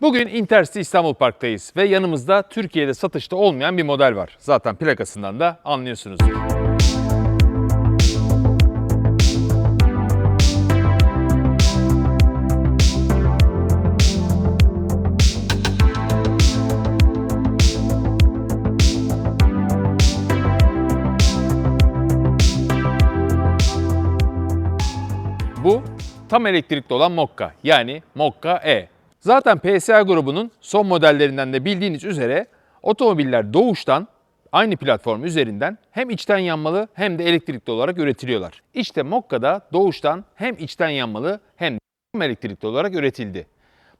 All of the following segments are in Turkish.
Bugün Intercity İstanbul Park'tayız ve yanımızda Türkiye'de satışta olmayan bir model var. Zaten plakasından da anlıyorsunuz. Bu tam elektrikli olan Mokka yani Mokka E. Zaten PSA grubunun son modellerinden de bildiğiniz üzere otomobiller doğuştan aynı platform üzerinden hem içten yanmalı hem de elektrikli olarak üretiliyorlar. İşte Mokka da doğuştan hem içten yanmalı hem de elektrikli olarak üretildi.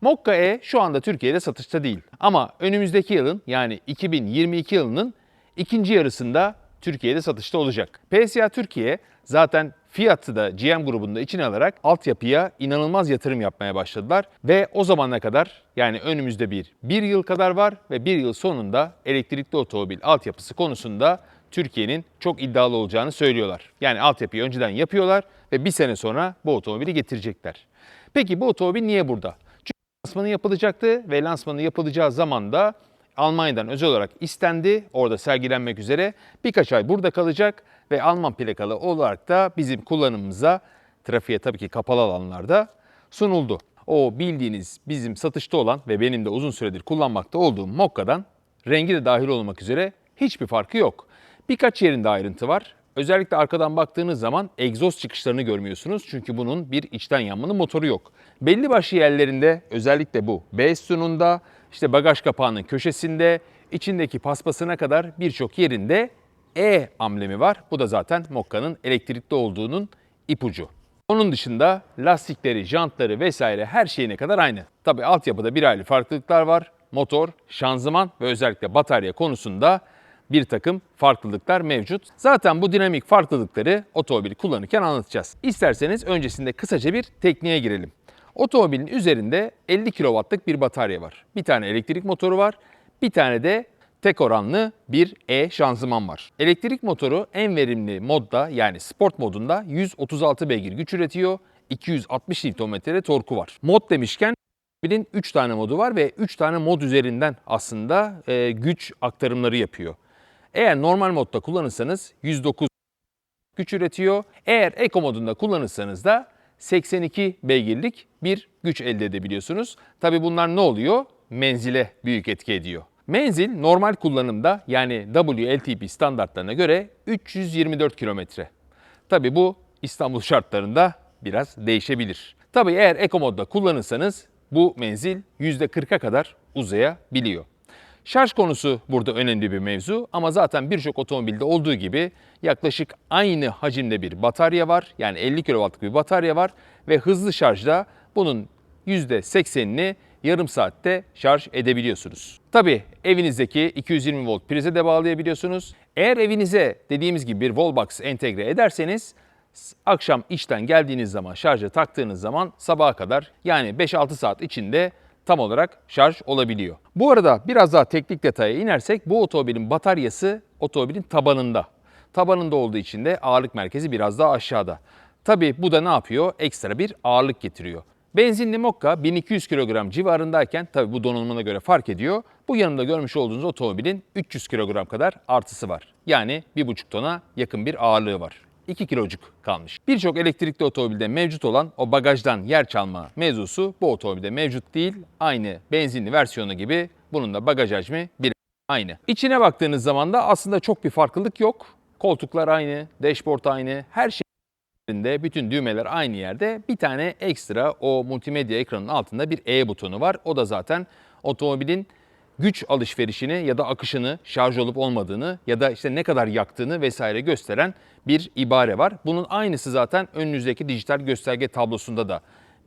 Mokka E şu anda Türkiye'de satışta değil. Ama önümüzdeki yılın yani 2022 yılının ikinci yarısında Türkiye'de satışta olacak. PSA Türkiye zaten Fiat'ı da GM grubunda içine alarak altyapıya inanılmaz yatırım yapmaya başladılar. Ve o zamana kadar yani önümüzde bir, bir yıl kadar var ve bir yıl sonunda elektrikli otomobil altyapısı konusunda Türkiye'nin çok iddialı olacağını söylüyorlar. Yani altyapıyı önceden yapıyorlar ve bir sene sonra bu otomobili getirecekler. Peki bu otomobil niye burada? lansmanı yapılacaktı ve lansmanı yapılacağı zaman da Almanya'dan özel olarak istendi. Orada sergilenmek üzere birkaç ay burada kalacak ve Alman plakalı olarak da bizim kullanımımıza trafiğe tabii ki kapalı alanlarda sunuldu. O bildiğiniz bizim satışta olan ve benim de uzun süredir kullanmakta olduğum Mokka'dan rengi de dahil olmak üzere hiçbir farkı yok. Birkaç yerinde ayrıntı var. Özellikle arkadan baktığınız zaman egzoz çıkışlarını görmüyorsunuz çünkü bunun bir içten yanmalı motoru yok. Belli başlı yerlerinde özellikle bu B sütununda, işte bagaj kapağının köşesinde, içindeki paspasına kadar birçok yerinde E amblemi var. Bu da zaten Mokka'nın elektrikli olduğunun ipucu. Onun dışında lastikleri, jantları vesaire her şeyine kadar aynı. Tabi altyapıda bir ayrı farklılıklar var. Motor, şanzıman ve özellikle batarya konusunda bir takım farklılıklar mevcut. Zaten bu dinamik farklılıkları otomobili kullanırken anlatacağız. İsterseniz öncesinde kısaca bir tekniğe girelim. Otomobilin üzerinde 50 kW'lık bir batarya var. Bir tane elektrik motoru var. Bir tane de tek oranlı bir E şanzıman var. Elektrik motoru en verimli modda yani sport modunda 136 beygir güç üretiyor. 260 Nm torku var. Mod demişken Otomobilin 3 tane modu var ve 3 tane mod üzerinden aslında e, güç aktarımları yapıyor. Eğer normal modda kullanırsanız 109 güç üretiyor. Eğer Eco modunda kullanırsanız da 82 beygirlik bir güç elde edebiliyorsunuz. Tabi bunlar ne oluyor? Menzile büyük etki ediyor. Menzil normal kullanımda yani WLTP standartlarına göre 324 kilometre. Tabi bu İstanbul şartlarında biraz değişebilir. Tabi eğer Eco modda kullanırsanız bu menzil %40'a kadar uzayabiliyor. Şarj konusu burada önemli bir mevzu ama zaten birçok otomobilde olduğu gibi yaklaşık aynı hacimde bir batarya var. Yani 50 kW'lık bir batarya var ve hızlı şarjda bunun %80'ini yarım saatte şarj edebiliyorsunuz. Tabi evinizdeki 220 volt prize de bağlayabiliyorsunuz. Eğer evinize dediğimiz gibi bir wallbox entegre ederseniz akşam işten geldiğiniz zaman şarja taktığınız zaman sabaha kadar yani 5-6 saat içinde tam olarak şarj olabiliyor. Bu arada biraz daha teknik detaya inersek bu otomobilin bataryası otomobilin tabanında. Tabanında olduğu için de ağırlık merkezi biraz daha aşağıda. Tabi bu da ne yapıyor? Ekstra bir ağırlık getiriyor. Benzinli Mokka 1200 kilogram civarındayken tabi bu donanımına göre fark ediyor. Bu yanımda görmüş olduğunuz otomobilin 300 kilogram kadar artısı var. Yani 1,5 tona yakın bir ağırlığı var. 2 kilocuk kalmış. Birçok elektrikli otomobilde mevcut olan o bagajdan yer çalma mevzusu bu otomobilde mevcut değil. Aynı benzinli versiyonu gibi bunun da bagaj hacmi bir aynı. İçine baktığınız zaman da aslında çok bir farklılık yok. Koltuklar aynı, dashboard aynı, her şey bütün düğmeler aynı yerde. Bir tane ekstra o multimedya ekranının altında bir E butonu var. O da zaten otomobilin güç alışverişini ya da akışını şarj olup olmadığını ya da işte ne kadar yaktığını vesaire gösteren bir ibare var. Bunun aynısı zaten önünüzdeki dijital gösterge tablosunda da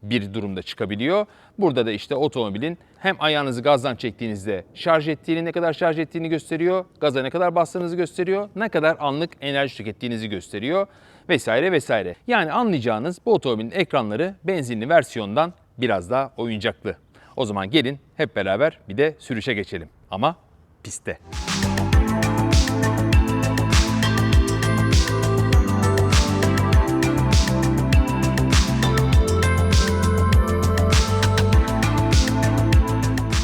bir durumda çıkabiliyor. Burada da işte otomobilin hem ayağınızı gazdan çektiğinizde şarj ettiğini, ne kadar şarj ettiğini gösteriyor, gaza ne kadar bastığınızı gösteriyor, ne kadar anlık enerji tükettiğinizi gösteriyor vesaire vesaire. Yani anlayacağınız bu otomobilin ekranları benzinli versiyondan biraz daha oyuncaklı. O zaman gelin hep beraber bir de sürüşe geçelim ama pistte.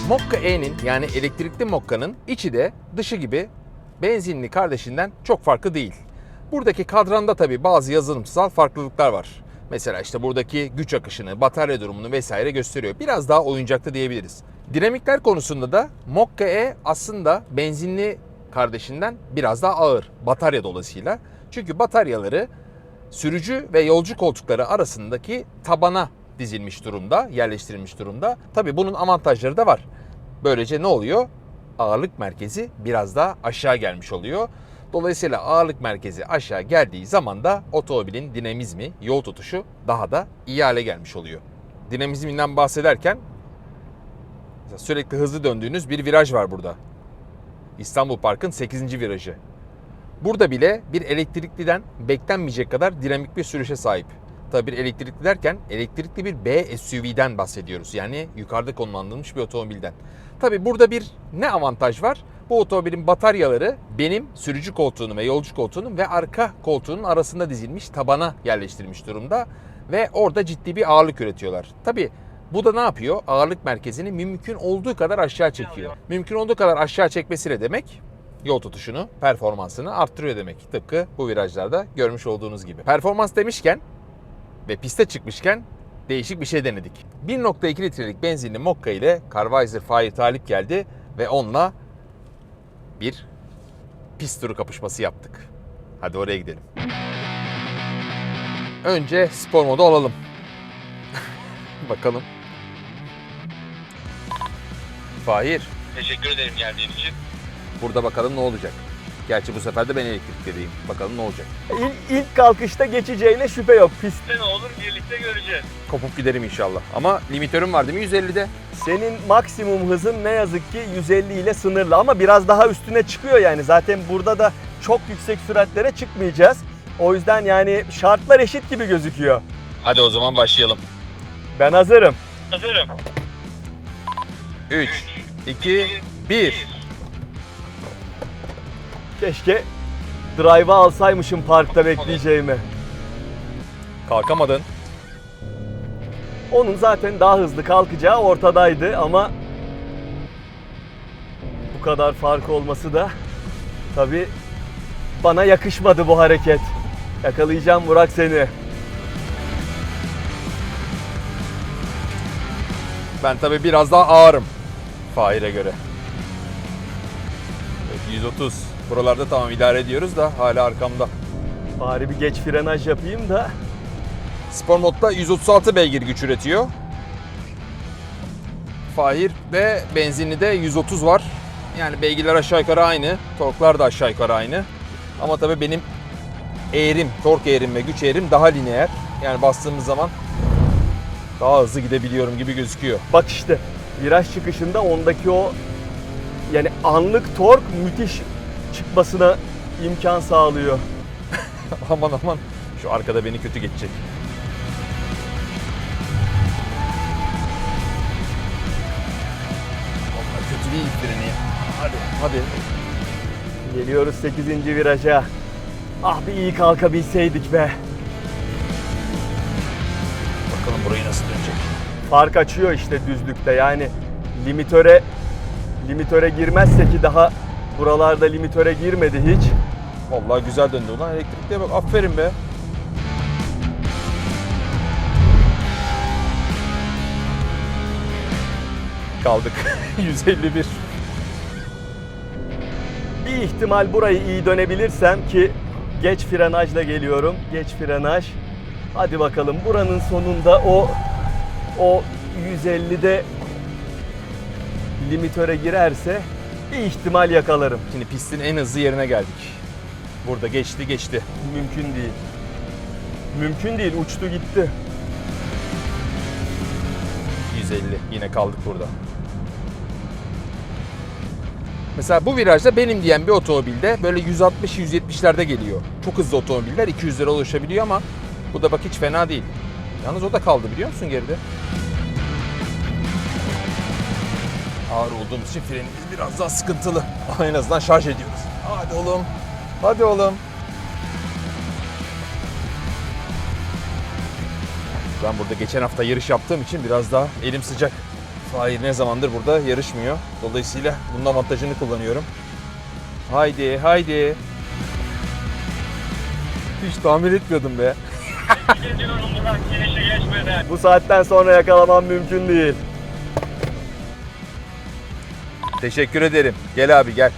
Mokka E'nin yani elektrikli Mokka'nın içi de dışı gibi benzinli kardeşinden çok farklı değil. Buradaki kadranda tabi bazı yazılımsal farklılıklar var. Mesela işte buradaki güç akışını, batarya durumunu vesaire gösteriyor. Biraz daha oyuncaklı diyebiliriz. Dinamikler konusunda da Mokka E aslında benzinli kardeşinden biraz daha ağır batarya dolayısıyla. Çünkü bataryaları sürücü ve yolcu koltukları arasındaki tabana dizilmiş durumda, yerleştirilmiş durumda. Tabii bunun avantajları da var. Böylece ne oluyor? Ağırlık merkezi biraz daha aşağı gelmiş oluyor. Dolayısıyla ağırlık merkezi aşağı geldiği zaman da otomobilin dinamizmi, yol tutuşu daha da iyi hale gelmiş oluyor. Dinamizminden bahsederken sürekli hızlı döndüğünüz bir viraj var burada. İstanbul Park'ın 8. virajı. Burada bile bir elektrikliden beklenmeyecek kadar dinamik bir sürüşe sahip. Tabii bir elektrikli derken elektrikli bir B SUV'den bahsediyoruz. Yani yukarıda konumlandırılmış bir otomobilden. Tabii burada bir ne avantaj var? Bu otomobilin bataryaları benim sürücü koltuğunun ve yolcu koltuğunun ve arka koltuğunun arasında dizilmiş tabana yerleştirilmiş durumda. Ve orada ciddi bir ağırlık üretiyorlar. Tabii bu da ne yapıyor? Ağırlık merkezini mümkün olduğu kadar aşağı çekiyor. Mümkün olduğu kadar aşağı çekmesi ne demek? Yol tutuşunu, performansını arttırıyor demek. Tıpkı bu virajlarda görmüş olduğunuz gibi. Performans demişken ve piste çıkmışken değişik bir şey denedik. 1.2 litrelik benzinli Mokka ile Carvaiser Fahir Talip geldi ve onunla bir pist turu kapışması yaptık. Hadi oraya gidelim. Önce spor modu alalım. Bakalım. Fahir, Teşekkür ederim geldiğin için. burada bakalım ne olacak. Gerçi bu sefer de ben elektrikliyim. Bakalım ne olacak. İlk, ilk kalkışta geçeceğine şüphe yok. Pistte Ne olur birlikte göreceğiz. Kopup giderim inşallah. Ama limitörüm var değil mi 150'de? senin maksimum hızın ne yazık ki 150 ile sınırlı ama biraz daha üstüne çıkıyor yani. Zaten burada da çok yüksek süratlere çıkmayacağız. O yüzden yani şartlar eşit gibi gözüküyor. Hadi o zaman başlayalım. Ben hazırım. Hazırım. 3, 2, 1. Keşke drive'ı alsaymışım parkta bekleyeceğimi. Kalkamadın. Onun zaten daha hızlı kalkacağı ortadaydı ama bu kadar fark olması da tabi bana yakışmadı bu hareket. Yakalayacağım Burak seni. Ben tabii biraz daha ağırım. Fahir'e göre. Evet, 130. Buralarda tamam idare ediyoruz da hala arkamda. Bari bir geç frenaj yapayım da Spor modda 136 beygir güç üretiyor. Fahir ve benzinli de 130 var. Yani beygirler aşağı yukarı aynı. Torklar da aşağı yukarı aynı. Ama tabii benim eğrim, tork eğrim ve güç eğrim daha lineer. Yani bastığımız zaman daha hızlı gidebiliyorum gibi gözüküyor. bak işte viraj çıkışında ondaki o yani anlık tork müthiş çıkmasına imkan sağlıyor. aman aman şu arkada beni kötü geçecek. Vallahi kötü değil freni. Hadi hadi. Geliyoruz 8. viraja. Ah bir iyi kalkabilseydik be. Bakalım burayı nasıl dönecek. fark açıyor işte düzlükte. Yani limitöre limitöre girmezse ki daha buralarda limitöre girmedi hiç. Vallahi güzel döndü ulan elektrikliye bak aferin be. Kaldık 151. Bir ihtimal burayı iyi dönebilirsem ki geç frenajla geliyorum. Geç frenaj. Hadi bakalım buranın sonunda o o 150'de limitöre girerse bir ihtimal yakalarım. Şimdi pistin en hızlı yerine geldik. Burada geçti geçti. Mümkün değil. Mümkün değil uçtu gitti. 150 yine kaldık burada. Mesela bu virajda benim diyen bir otomobilde böyle 160-170'lerde geliyor. Çok hızlı otomobiller 200'lere ulaşabiliyor ama bu da bak hiç fena değil. Yalnız o da kaldı biliyor musun geride? Ağır olduğumuz için frenimiz biraz daha sıkıntılı. Ama en azından şarj ediyoruz. Hadi oğlum. Hadi oğlum. Ben burada geçen hafta yarış yaptığım için biraz daha elim sıcak. Fahir ne zamandır burada yarışmıyor. Dolayısıyla bunun avantajını kullanıyorum. Haydi haydi. Hiç tahmin etmiyordum be. Bu saatten sonra yakalamam mümkün değil. Teşekkür ederim. Gel abi gel.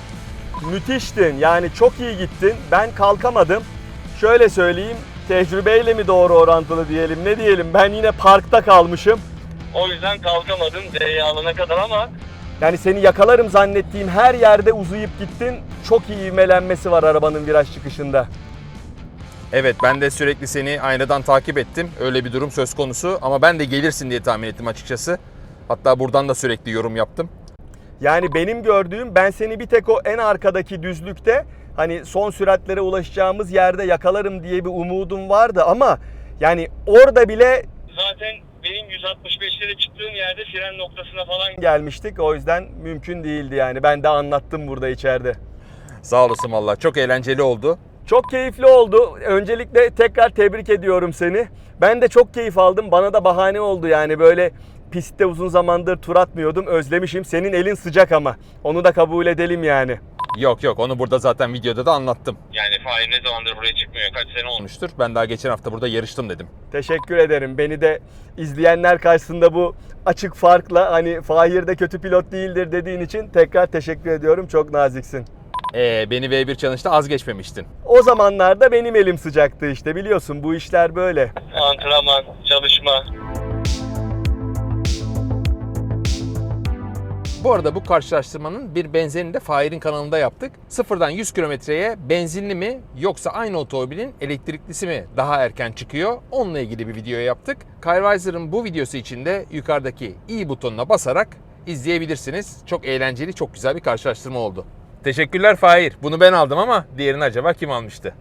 Müthiştin. Yani çok iyi gittin. Ben kalkamadım. Şöyle söyleyeyim. Tecrübeyle mi doğru orantılı diyelim ne diyelim. Ben yine parkta kalmışım. O yüzden kalkamadım D'yi alana kadar ama Yani seni yakalarım zannettiğim her yerde uzayıp gittin. Çok iyi ivmelenmesi var arabanın viraj çıkışında. Evet ben de sürekli seni aynadan takip ettim. Öyle bir durum söz konusu ama ben de gelirsin diye tahmin ettim açıkçası. Hatta buradan da sürekli yorum yaptım. Yani benim gördüğüm ben seni bir tek o en arkadaki düzlükte hani son süratlere ulaşacağımız yerde yakalarım diye bir umudum vardı ama yani orada bile zaten benim 165'lere çıktığım yerde fren noktasına falan gelmiştik. O yüzden mümkün değildi yani. Ben de anlattım burada içeride. Sağ olasın valla çok eğlenceli oldu. Çok keyifli oldu. Öncelikle tekrar tebrik ediyorum seni. Ben de çok keyif aldım. Bana da bahane oldu yani böyle pistte uzun zamandır tur atmıyordum. Özlemişim. Senin elin sıcak ama. Onu da kabul edelim yani. Yok yok onu burada zaten videoda da anlattım. yani Fahir ne zamandır buraya çıkmıyor kaç sene olmuş. Olmuştur. Ben daha geçen hafta burada yarıştım dedim. Teşekkür ederim. Beni de izleyenler karşısında bu açık farkla hani Fahir de kötü pilot değildir dediğin için tekrar teşekkür ediyorum. Çok naziksin. Ee, beni V1 Challenge'da az geçmemiştin. O zamanlarda benim elim sıcaktı işte biliyorsun bu işler böyle. Antrenman, çalışma. Bu arada bu karşılaştırmanın bir benzerini de Fahir'in kanalında yaptık. Sıfırdan 100 kilometreye benzinli mi yoksa aynı otomobilin elektriklisi mi daha erken çıkıyor? Onunla ilgili bir video yaptık. Carvisor'ın bu videosu için de yukarıdaki i butonuna basarak izleyebilirsiniz. Çok eğlenceli, çok güzel bir karşılaştırma oldu. Teşekkürler Fahir. Bunu ben aldım ama diğerini acaba kim almıştı?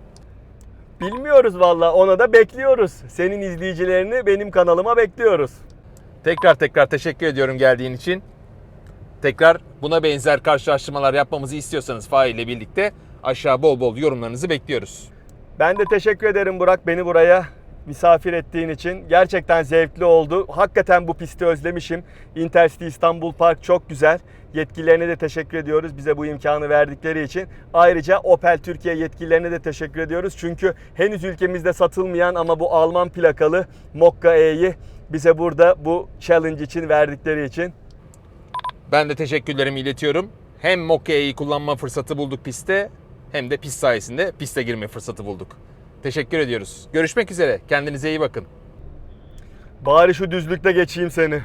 Bilmiyoruz valla ona da bekliyoruz. Senin izleyicilerini benim kanalıma bekliyoruz. Tekrar tekrar teşekkür ediyorum geldiğin için. Tekrar buna benzer karşılaştırmalar yapmamızı istiyorsanız Fahir ile birlikte aşağı bol bol yorumlarınızı bekliyoruz. Ben de teşekkür ederim Burak beni buraya misafir ettiğin için. Gerçekten zevkli oldu. Hakikaten bu pisti özlemişim. Intercity İstanbul Park çok güzel. Yetkililerine de teşekkür ediyoruz bize bu imkanı verdikleri için. Ayrıca Opel Türkiye yetkililerine de teşekkür ediyoruz. Çünkü henüz ülkemizde satılmayan ama bu Alman plakalı Mokka E'yi bize burada bu challenge için verdikleri için. Ben de teşekkürlerimi iletiyorum. Hem Mokka'yı kullanma fırsatı bulduk pistte hem de pist sayesinde piste girme fırsatı bulduk. Teşekkür ediyoruz. Görüşmek üzere. Kendinize iyi bakın. Bari şu düzlükte geçeyim seni.